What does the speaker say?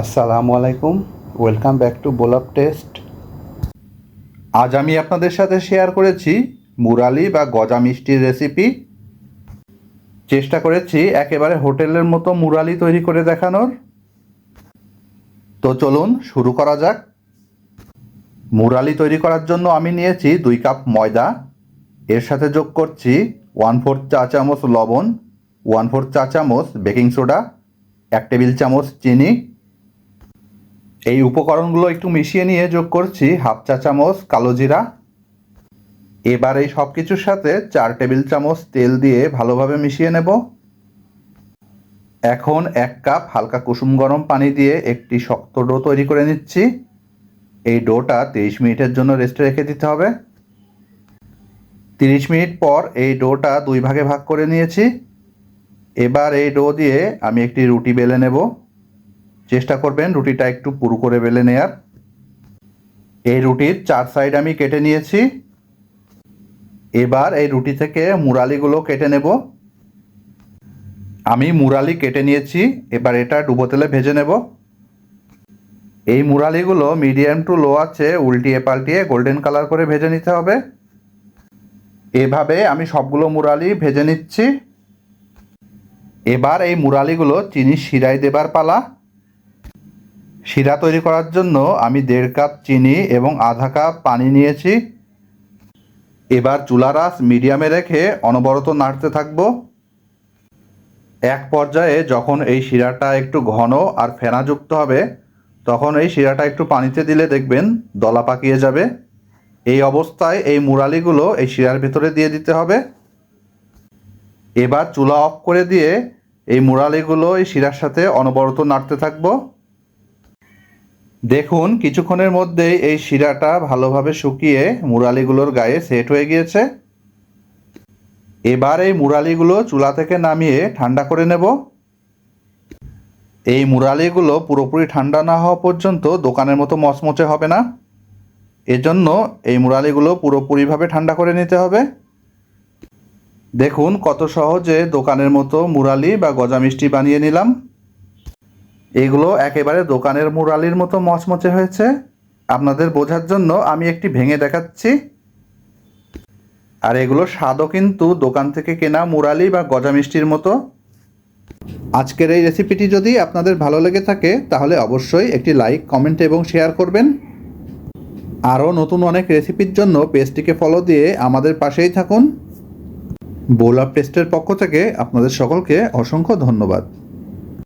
আসসালামু আলাইকুম। Welcome back to বোলাপ টেস্ট আজ আমি আপনাদের সাথে শেয়ার করেছি মুরালি বা গজা মিষ্টির রেসিপি চেষ্টা করেছি একেবারে হোটেলের মতো মুরালি তৈরি করে দেখানোর। তো চলুন শুরু করা যাক। মুরালি তৈরি করার জন্য আমি নিয়েছি দুই কাপ ময়দা। এর সাথে যোগ করছি ওয়ান ফোর্থ চা চামচ লবণ ওয়ান ফোর্থ চা চামচ বেকিং সোডা, এক টেবিল চামচ চিনি এই উপকরণগুলো একটু মিশিয়ে নিয়ে যোগ করছি, হাফ চা চামচ কালো জিরা। এবার এই সব কিছুর সাথে চার টেবিল চামচ তেল দিয়ে ভালোভাবে মিশিয়ে নেব। এখন এক কাপ হালকা কুসুম গরম পানি দিয়ে একটি শক্ত ডো তৈরি করে নিচ্ছি। এই ডোটা তিরিশ মিনিটের জন্য রেস্টে রেখে দিতে হবে। তিরিশ মিনিট পর এই ডোটা দুই ভাগে ভাগ করে নিয়েছি। এবার এই ডো দিয়ে আমি একটি রুটি বেলে নেব। চেষ্টা করবেন রুটিটা একটু পুরু করে বেলে নেয়ার। এই রুটির চার সাইড আমি কেটে নিয়েছি। এবার এই রুটি থেকে মুরালিগুলো কেটে নেব। আমি মুরালি কেটে নিয়েছি, এবার এটা ডুবো তেলে ভেজে নেব। এই মুরালিগুলো মিডিয়াম টু লো আছে, উল্টিয়ে পাল্টিয়ে গোল্ডেন কালার করে ভেজে নিতে হবে। এভাবে আমি সবগুলো মুরালি ভেজে নিচ্ছি। এবার এই মুরালিগুলো চিনি শিরায় দেবার পালা। শিরা তৈরি করার জন্য আমি দেড় কাপ চিনি এবং আধা কাপ পানি নিয়েছি। এবার চুলার আঁচ মিডিয়ামে রেখে অনবরত নাড়তে থাকব। এক পর্যায়ে যখন এই শিরাটা একটু ঘন আর ফেনাযুক্ত হবে, তখন এই শিরাটা একটু পানিতে দিলে দেখবেন দলা পাকিয়ে যাবে। এই অবস্থায় এই মুরালিগুলো এই শিরার ভিতরে দিয়ে দিতে হবে। এবার চুলা অফ করে দিয়ে এই মুরালিগুলো এই শিরার সাথে অনবরত নাড়তে থাকব। দেখুন, কিছুক্ষণের মধ্যেই এই শিরাটা ভালোভাবে শুকিয়ে মুরালিগুলোর গায়ে সেট হয়ে গিয়েছে। এবার এই মুরালিগুলো চুলা থেকে নামিয়ে ঠান্ডা করে নেব। এই মুরালিগুলো পুরোপুরি ঠান্ডা না হওয়া পর্যন্ত দোকানের মতো মচমচে হবে না। এজন্য এই মুরালিগুলো পুরোপুরিভাবে ঠান্ডা করে নিতে হবে। দেখুন, কত সহজে দোকানের মতো মুরালি বা গজা মিষ্টি বানিয়ে নিলাম। এগুলো একেবারে দোকানের মুরালির মতো মচমচে হয়েছে। আপনাদের বোঝার জন্য আমি একটি ভেঙে দেখাচ্ছি। আর এগুলো স্বাদও কিন্তু দোকান থেকে কেনা মুরালি বা গজা মিষ্টির মতো। আজকের এই রেসিপিটি যদি আপনাদের ভালো লেগে থাকে, তাহলে অবশ্যই একটি লাইক, কমেন্ট এবং শেয়ার করবেন। আরও নতুন অনেক রেসিপির জন্য পেজটিকে ফলো দিয়ে আমাদের পাশেই থাকুন। বোলা পেস্টের পক্ষ থেকে আপনাদের সকলকে অসংখ্য ধন্যবাদ।